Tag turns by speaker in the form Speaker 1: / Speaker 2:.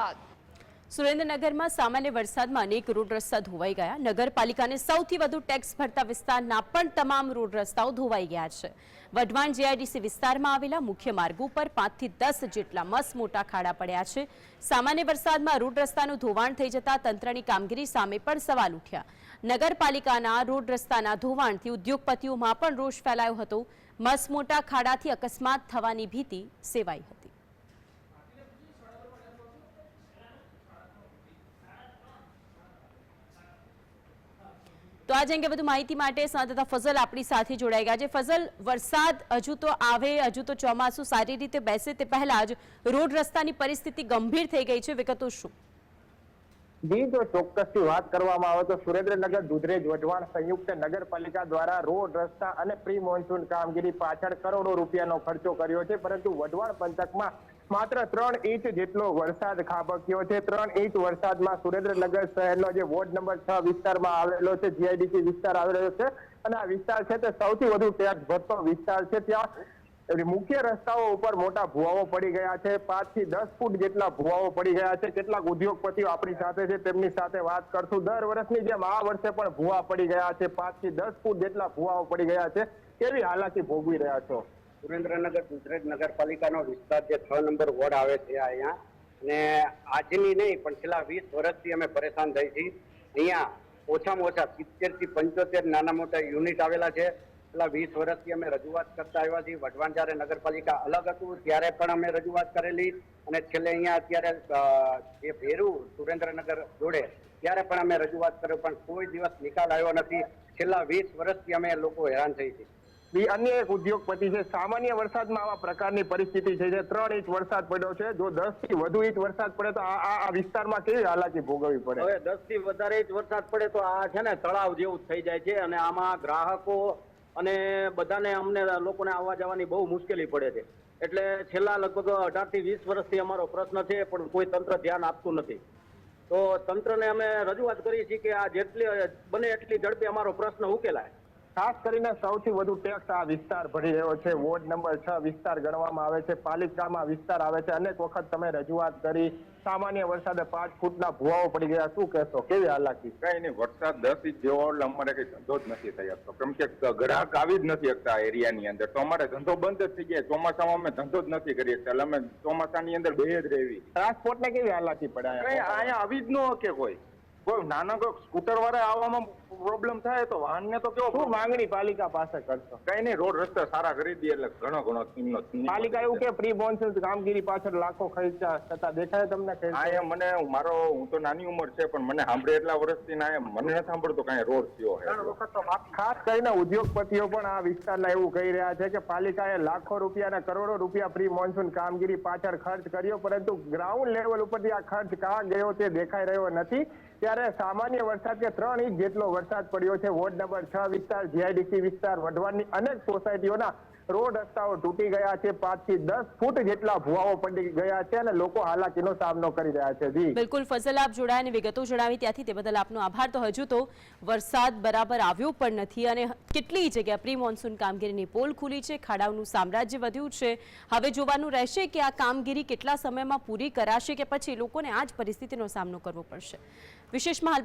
Speaker 1: બાદ.
Speaker 2: સુરેન્દ્રનગરમાં સામાન્ય વરસાદમાં અનેક રોડ રસ્તા ધોવાઈ ગયા. નગરપાલિકાને સૌથી વધુ ટેક્સ ભરતા વિસ્તારના પણ તમામ રોડ રસ્તાઓ ધોવાઈ ગયા છે. વઢવાણ જીઆઈડીસી વિસ્તારમાં આવેલા મુખ્ય માર્ગો પર પાંચથી દસ જેટલા મસ મોટા ખાડા પડ્યા છે. સામાન્ય વરસાદમાં રોડ રસ્તાનું ધોવાણ થઈ જતા તંત્રની કામગીરી સામે પણ સવાલ ઉઠ્યા. નગરપાલિકાના રોડ રસ્તાના ધોવાણથી ઉદ્યોગપતિઓમાં પણ રોષ ફેલાયો હતો. મસ મોટા ખાડાથી અકસ્માત થવાની ભીતિ સેવાઈ હતી. તો આજે અંગે વધુ માહિતી માટે સંવાદદાતા ફઝલ આપણી સાથે જોડાઈ ગયા છે. ફઝલ, વરસાદ હજુ તો આવે, હજુ તો ચોમાસું સારી રીતે બેસે તે પહેલા જ રોડ રસ્તાની પરિસ્થિતિ ગંભીર થઈ ગઈ છે. વિગતો શું?
Speaker 3: જી, જો વાત કરવામાં આવે તો સુરેન્દ્રનગર, દુધરેજ, વઢવાણ સંયુક્ત નગરપાલિકા દ્વારા રોડ રસ્તા અને પ્રી મોન્સૂન કામગીરી પાછળ કરોડો રૂપિયાનો ખર્ચો કર્યો છે. પરંતુ વઢવાણ પંથકમાં માત્ર ત્રણ ઇંચ જેટલો વરસાદ ખાબક્યો છે. ત્રણ ઇંચ વરસાદમાં સુરેન્દ્રનગર શહેરનો જે વોર્ડ નંબર છ વિસ્તારમાં આવેલો છે, જીઆઈડીસી વિસ્તાર આવેલો છે. અને આ વિસ્તાર છે તે સૌથી વધુ ટેક્સ ભરતો વિસ્તાર છે. ત્યાં મુખ્ય રસ્તાઓ ઉપર મોટા ભુવાઓ પડી ગયા છે. પાંચથી દસ ફૂટ જેટલા ભુવાઓ પડી ગયા છે. કેટલાક ઉદ્યોગપતિઓ આપણી સાથે છે, તેમની સાથે વાત કરશું. દર વર્ષની જેમ આ વર્ષે પણ ભુવા પડી ગયા છે. પાંચથી દસ ફૂટ જેટલા ભુવાઓ પડી ગયા છે. કેવી હાલાકી ભોગવી રહ્યા છો?
Speaker 4: સુરેન્દ્રનગર ગુજરાત નગરપાલિકાનો વિસ્તાર જે છ નંબર વોર્ડ આવે છે અહીંયા. અને આજની નહીં, પણ છેલ્લા વીસ વર્ષથી અમે પરેશાન થઈ છીએ. અહીંયા ઓછામાં ઓછા સિત્તેરથી પંચોતેર નાના મોટા યુનિટ આવેલા છે. છેલ્લા વીસ વર્ષથી અમે રજૂઆત કરતા આવ્યા છીએ. વઢવાણ જ્યારે નગરપાલિકા અલગ હતું, ત્યારે પણ અમે રજૂઆત કરેલી. અને છેલ્લે અહીંયા અત્યારે જે ભેરું સુરેન્દ્રનગર જોડે, ત્યારે પણ અમે રજૂઆત કર્યો, પણ કોઈ દિવસ નિકાલ આવ્યો નથી. છેલ્લા વીસ વર્ષથી અમે લોકો હેરાન થઈ છીએ.
Speaker 3: અન્ય એક ઉદ્યોગપતિ છે. સામાન્ય વરસાદમાં આવા પ્રકારની પરિસ્થિતિ છે છે ત્રણ ઇંચ વરસાદ પડ્યો છે. જો દસથી વધુ ઇંચ વરસાદ પડે તો આ વિસ્તારમાં કેવી હાલાકી ભોગવવી પડે?
Speaker 5: હવે દસથી વધારે ઇંચ વરસાદ પડે તો આ છે ને તળાવ જેવું થઈ જાય છે અને આમાં ગ્રાહકો અને બધાને અમને લોકોને આવવા જવાની બહુ મુશ્કેલી પડે છે. એટલે છેલ્લા લગભગ અઢારથી વીસ વર્ષથી અમારો પ્રશ્ન છે, પણ કોઈ તંત્ર ધ્યાન આપતું નથી. તો તંત્રને અમે રજૂઆત કરી છીએ કે આ જેટલી બને એટલી ઝડપી અમારો પ્રશ્ન ઉકેલાય.
Speaker 3: ખાસ કરીને સૌથી વધુ ટેક્સ આ વિસ્તાર ભરી રહ્યો છે. વોર્ડ નંબર છ વિસ્તાર ગણવામાં આવે છે. પાલિકામાં વિસ્તાર આવે છે. અનેક વખત તમે રજૂઆત કરી સામાન્ય વરસાદે પાંચ ફૂટના ભૂવાઓ પડી ગયા. શું કહેશો? કેવી હાલાકી?
Speaker 6: કઈ નહીં વરસાદ દસ ઇંચ જેવો એટલે અમારે કઈ ધંધો જ નથી થઈ શકતો કેમ કે ગ્રાહક આવી જ નથી શકતા એરિયાની અંદર. તો અમારે ધંધો બંધ જ થઈ જાય. ચોમાસામાં અમે ધંધો જ નથી કરી શકતા. એટલે અમે ચોમાસાની અંદર બે જ રહેવી.
Speaker 3: ટ્રાન્સપોર્ટને કેવી હાલાકી પડે
Speaker 6: અહીંયા આવી જ ન કે કોઈ. કોઈ નાના કોઈ સ્કૂટર વાળા આવવામાં પ્રોબ્લેમ થાય તો વાહનને તો કેવો
Speaker 3: શું માંગણી પાલિકા પાસે કરશો?
Speaker 6: કઈ નહીં રોડ રસ્તા સારા કરી દે એટલે ઘણો ઘણો કિંમત
Speaker 3: પાલિકા એવું કે પ્રી મોન્સૂન કામગીરી પાછળ લાખો ખર્ચા થતા દેખાય તમને હા
Speaker 6: એ મને મારો હું તો નાની ઉંમર છે પણ મને સાંભળે એટલા વર્ષથી ના મને નથી સાંભળતો કાંઈ રોડ થયો
Speaker 3: ખાસ કરીને ઉદ્યોગપતિઓ પણ આ વિસ્તારના એવું કહી રહ્યા છે કે પાલિકાએ લાખો રૂપિયા અને કરોડો રૂપિયા પ્રી મોન્સૂન કામગીરી પાછળ ખર્ચ કર્યો પરંતુ ગ્રાઉન્ડ લેવલ ઉપરથી આ ખર્ચ કાં ગયો તે દેખાઈ રહ્યો નથી. ત્યારે સામાન્ય વરસાદ કે ત્રણ ઇંચ જેટલો વરસાદ પડ્યો છે. વોર્ડ નંબર છ વિસ્તાર, જીઆઈડીસી વિસ્તાર, વઢવાણની અનેક સોસાયટીઓના રોડ રસ્તાઓ તૂટી ગયા છે. પાંચથી દસ ફૂટ જેટલા ભુવાઓ પડી ગયા છે અને લોકો હાલાકીનો સામનો કરી રહ્યા છે.
Speaker 2: બિલકુલ, ફઝલ આપ જોડાયા વિગતો જણાવી ત્યાંથી તે બદલ આપનો આભાર. તો હજુ તો વરસાદ બરાબર આવ્યો પણ નથી અને કેટલી જગ્યા પ્રી મોન્સૂન કામગીરીની પોલ ખુલી છે. ખાડાઓનું સામ્રાજ્ય વધ્યું છે. હવે જોવાનું રહેશે કે આ કામગીરી કેટલા સમયમાં પૂરી કરાશે કે પછી લોકોને આ જ પરિસ્થિતિનો સામનો કરવો પડશે. વિશેષમાં હાલ.